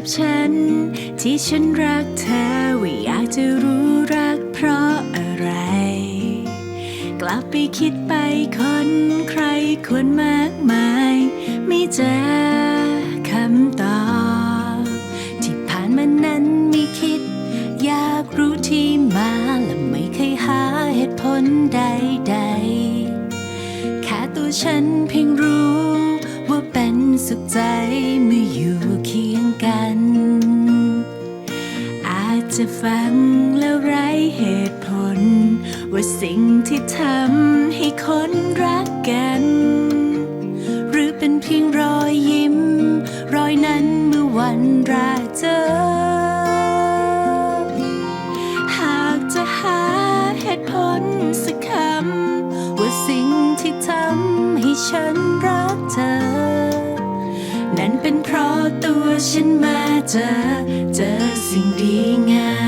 กับฉัน ที่ฉันรักเธอว่าอยากจะรู้รักเพราะอะไร กลับไปคิดไปคนใครควรมากมาย ไม่เจอคำตอบที่ผ่านมานั้นไม่คิด อยากรู้ที่มาและไม่เคยหาเหตุผลใดๆแค่ตัวฉันเพียงรู้ว่าเป็นสุขใจเมื่ออยู่เคียง จะฟังแล้วไร้เหตุผล ว่าสิ่งที่ทำให้คนรักกัน หรือเป็นเพียงรอยยิ้ม รอยนั้นเมื่อวันรกเจอ หากจะหาเหตุผลสักคำ ว่าสิ่งที่ทำให้ฉันรักเธอ ฉันมาเจอเจอสิ่งดีงาม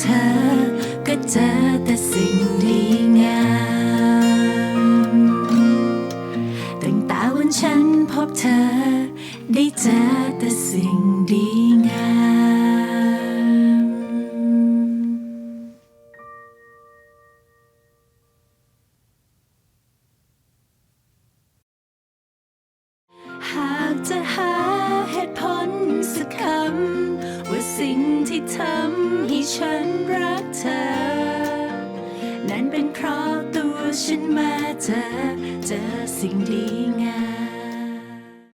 เธอ ก็เจอแต่สิ่งดีงามตั้งแต่วันฉันพบเธอ ได้เจอแต่สิ่งดี สิ่งที่ทำให้ฉันรักเธอ นั่นเป็นเพราะตัวฉันมาเจอเจอสิ่งดีงาม